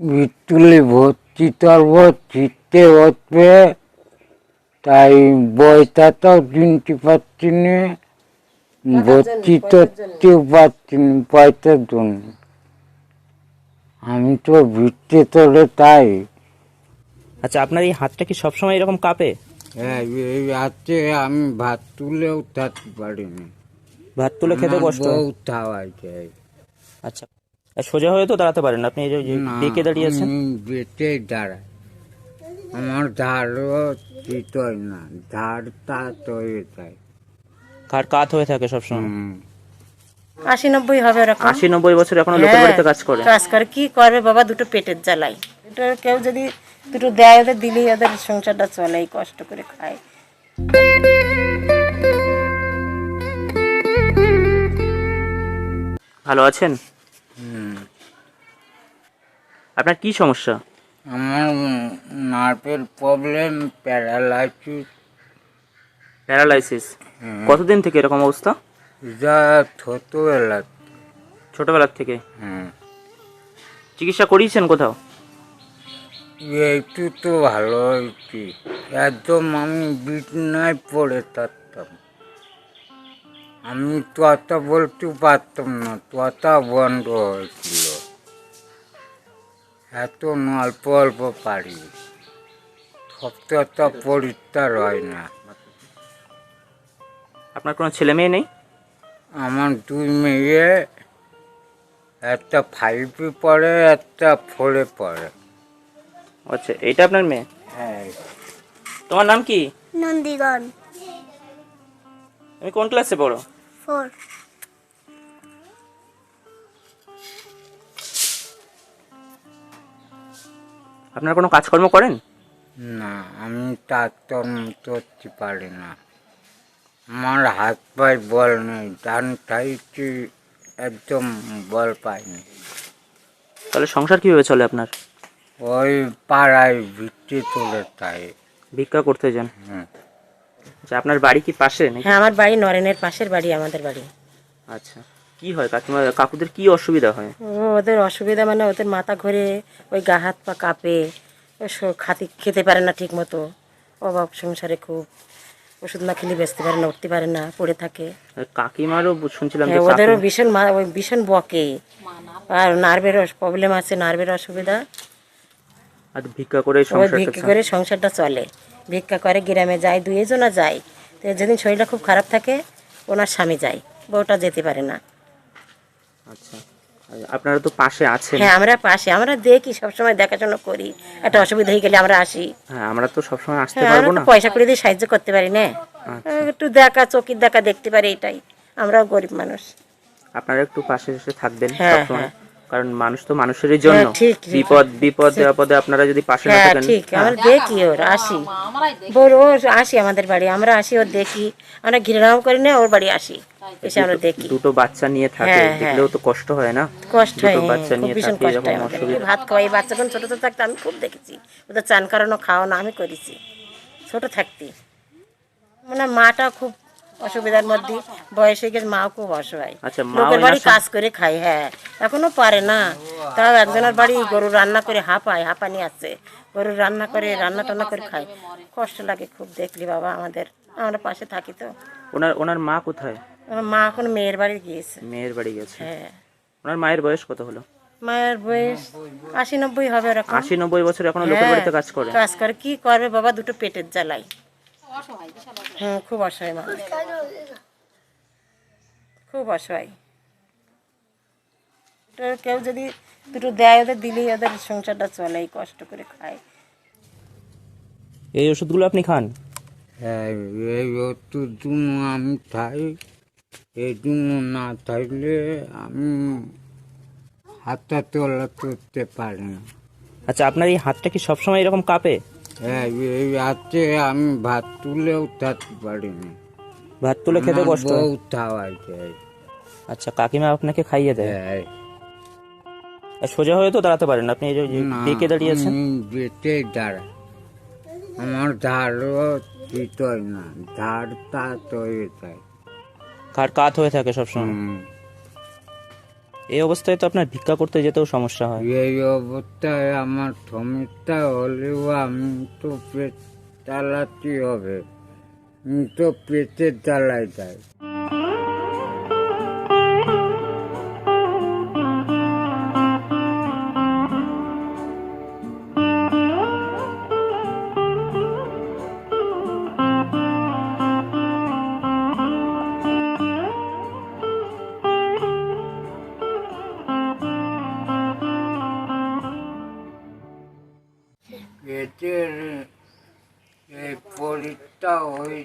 বিটুলি ভর্তি করব চিত্তে উঠবে তাই বইটাটাও কিনতে পারছি না ভর্তি করতেও পারছি না। পয়সার জন্য আমি তো ভিটতে তোলে তাই। আচ্ছা আপনার এই হাতটা কি সবসময় এরকম কাঁপে? হ্যাঁ এই রাতে আমি ভাত তুলেও থাকতে পারি না ভাত তুলে খেতে কষ্ট? হয়? থাওয়াই আচ্ছা। সোজা হয়ে তো দাঁড়াতে পারেন আপনি এই যে- বেঁকে বেটে দাঁড়াই। আমার ধারও না ধার তাত হয়ে যায় কার কাত হয়ে থাকে সবসময়। আশি নব্বই হবে ওরকম আশি নব্বই বছর এখনও লোকের হ্যাঁ, বাড়িতে কাজ করে। কাজ করে। কি করবে বাবা? দুটো পেটের জ্বালাই দুটো কেউ যদি দুটো দেয় ওদের দিলেই ওদের সংসারটা চলে এই কষ্ট করে খায়। ভালো আছেন। আপনার কি সমস্যা? আমার নার্ভের প্রবলেম প্যারালাইসিস। প্যারালাইসিস? কতদিন থেকে এরকম অবস্থা? যা ছোটবেলা ছোটবেলার থেকে? হুম। চিকিৎসা করিয়েছেন কোথাও? একটু তো ভালো হয়েছি একদম আমি বিছনায় পড়ে থাকতাম। আমি তোতা বলতে পারতাম না তোতা বন্ধ হয়েছিল। এত অল্প অল্প পারি। সপ্তাহটা পরিষ্কার হয় না। আপনার কোনো ছেলে মেয়ে নেই? আমার দুই মেয়ে একটা ফাইভে পড়ে একটা ফোরে পড়ে। আচ্ছা এইটা আপনার মেয়ে? হ্যাঁ। তোমার নাম কি? নন্দীগণ। তুমি কোন ক্লাসে পড়ো? ফোর আপনার কোনো কাজকর্ম করেন? না আমি ডাক্তার করতে পারি না। আমার হাত পায়ে বল নেই ডান সাইডে একদম বল পাইনি তাহলে সংসার কীভাবে চলে আপনার? ওই পাড়ায় ভিত্তি তুলে তাই ভিক্ষা করতে যান? হুম। আচ্ছা আপনার বাড়ি কি পাশে নাকি? হ্যাঁ আমার বাড়ি নরেনের পাশের বাড়ি আমাদের বাড়ি। আচ্ছা। কি হয়? কাকিমা কাকুদের কি অসুবিধা হয়? ওদের অসুবিধা মানে ওদের মাথা ঘুরে ওই গা হাত পা কাঁপে খাতি খেতে পারে না ঠিক মতো অভাব সংসারে খুব। ওষুধ না খেলে বেঁচতে পারে না উঠতে পারে না পড়ে থাকে। কাকিমারও শুনছিলাম হ্যাঁ ওদেরও ভীষণ ভীষণ বকে। আর নার্ভের প্রবলেম আছে নার্ভের অসুবিধা। আর ভিক্ষা করে ভিক্ষা করে সংসারটা চলে। ভিক্ষা করে গ্রামে যায় দুইজনা যায়। তো যেদিন শরীরটা খুব খারাপ থাকে ওনার স্বামী যায়। বউটা যেতে পারে না। আচ্ছা। আপনারা তো পাশে আছেন। হ্যাঁ আমরা পাশে। আমরা দেখি সবসময় দেখাশোনা করি। একটা অসুবিধা হয়ে গেলে আমরা আসি। হ্যাঁ আমরা তো সবসময় আসতে হ্যাঁ, পারব আমরা না। পয়সা করে দিয়ে সাহায্য করতে পারি না। আচ্ছা। একটু দেখা চকির দেখা দেখতে পারি এটাই। আমরাও গরিব মানুষ। আপনারা একটু পাশে এসে থাকবেন হ্যাঁ, সবসময়। হ্যাঁ। কারণ মানুষ তো মানুষেরই জন্য। হ্যাঁ, ঠিক। বিপদ আপদে আপনারা যদি পাশে না হ্যাঁ থাকেন। ঠিক আমরা দেখি ওর আসি। বল ও আসি আমাদের বাড়ি আমরা আসি ওর দেখি। আমরা ঘিরাও করি না ওর বাড়ি আসি। এসে আমরা দেখি। দুটো বাচ্চা নিয়ে থাকে হ্যাঁ, হ্যাঁ। দেখলেও তো কষ্ট হয় না? কষ্ট হয় হ্যাঁ, বাচ্চা নিয়ে থাকে এরকম অসুবিধা। ভাত খাওয়াই বাচ্চা যখন ছোটো ছোটো থাকতে আমি খুব দেখেছি। ওদের চান করানো খাওয়ানো আমি করেছি। ছোট থাকতে। মানে মাটা খুব অসুবিধার মধ্যে বয়স হয়ে গেছে মাও খুব অসহায়। আচ্ছা, লোকের বাড়ি কাজ করে খায় হ্যাঁ। এখনও পারে না। তাও একজনের বাড়ি গরু রান্না করে হাঁপায় হাঁপানি আছে। গরু রান্না করে রান্না টান্না করে খায়। কষ্ট লাগে খুব দেখলি বাবা আমাদের। আমরা পাশে থাকি তো। ওনার ওনার মা কোথায়? আমার মা এখন মেয়ের বাড়ি গিয়েছে। মেয়ের বাড়ি গেছে হ্যাঁ। ওনার মায়ের বয়স কত হলো? মায়ের বয়স আশি নব্বই হবে ওরকম। আশি নব্বই বছর এখনও লোকের হ্যাঁ, বাড়িতে কাজ করে? কাজ করে। কি করবে বাবা? দুটো পেটের জ্বালাই হ্যাঁ খুব অসহায় মানুষ। খুব অসহায়। তো কেউ যদি দুটো দেয় ওদের দিলেই ওদের সংসারটা চলে এই কষ্ট করে খায়। এই ওষুধগুলো আপনি খান? হ্যাঁ এই ওষুধ আমি খাই। এই জন্য না থাকলে আমি হাতটা তোলা করতে পারি না। আচ্ছা আপনার এই হাতটা কি সবসময় এরকম কাঁপে? হ্যাঁ এই রাতে আমি ভাত তুলেও থাকতে পারি না ভাত তুলে খেতে কষ্ট? হয়? বউ আচ্ছা কাকিমা আপনাকে খাইয়ে দেয়? হ্যাঁ। আর সোজা হয়ে তো দাঁড়াতে পারেন আপনি এই যে যে না, বেঁকে দাঁড়িয়েছেন। আমি বেটে দাঁড়াই আমার ধারও ঠিক হয় না ধার হয়ে যায় কার কাত হয়ে থাকে সবসময়? হুম। এই অবস্থায় তো আপনার ভিক্ষা করতে যেতেও সমস্যা হয়। এই অবস্থায় আমার সমস্যা হলেও আমি তো পেট চালাতে হবে। তো পেটে চালাই যাই।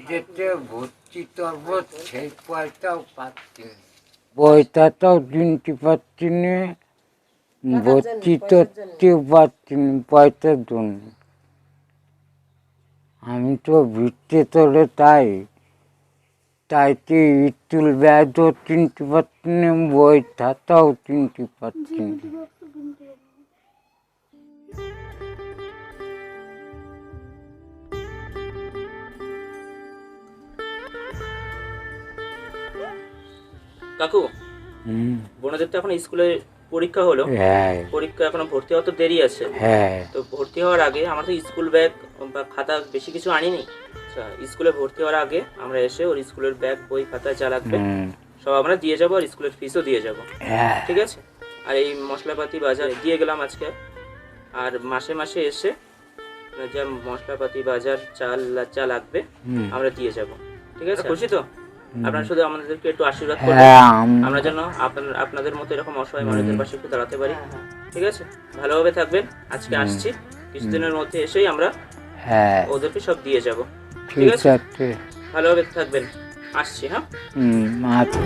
যেতে ভর্তি করব সেই পয়সাও পাচ্ছি না। পয়সাটাও কিনতে পারছি না ভর্তি করতেও পারছি না পয়সার জন্য আমি তো ভিড়তে তোলে তাই তাই তো স্কুল ব্যাগও কিনতে পারছি না বই খাতাও কিনতে পারছি না কাকু? বোনদের তো এখন স্কুলে পরীক্ষা হলো। হ্যাঁ। পরীক্ষা এখনও ভর্তি হওয়া তো দেরি আছে। হ্যাঁ। তো ভর্তি হওয়ার আগে আমরা তো স্কুল ব্যাগ বা খাতা বেশি কিছু আনিনি। আচ্ছা স্কুলে ভর্তি হওয়ার আগে আমরা এসে ওর স্কুলের ব্যাগ বই খাতা যা লাগবে সব আমরা দিয়ে যাব আর স্কুলের ফিসও দিয়ে যাব। হ্যাঁ। ঠিক আছে? আর এই মশলাপাতি বাজার দিয়ে গেলাম আজকে। আর মাসে মাসে এসে যা মশলাপাতি বাজার চাল যা লাগবে। আমরা দিয়ে যাব। ঠিক আছে? খুশি তো? আপনারা শুধু আমাদেরকে একটু আশীর্বাদ করবেন। হ্যাঁ আমরা যেন আপনার আপনাদের মতো এরকম অসহায় মানুষদের পাশে একটু দাঁড়াতে পারি। ঠিক আছে? ভালোভাবে থাকবেন। আজকে আসছি। কিছুদিনের মধ্যে এসেই আমরা হ্যাঁ। ওদেরকে সব দিয়ে যাব। ঠিক আছে? ভালোভাবে থাকবেন। আসছি হ্যাঁ? হুম আচ্ছা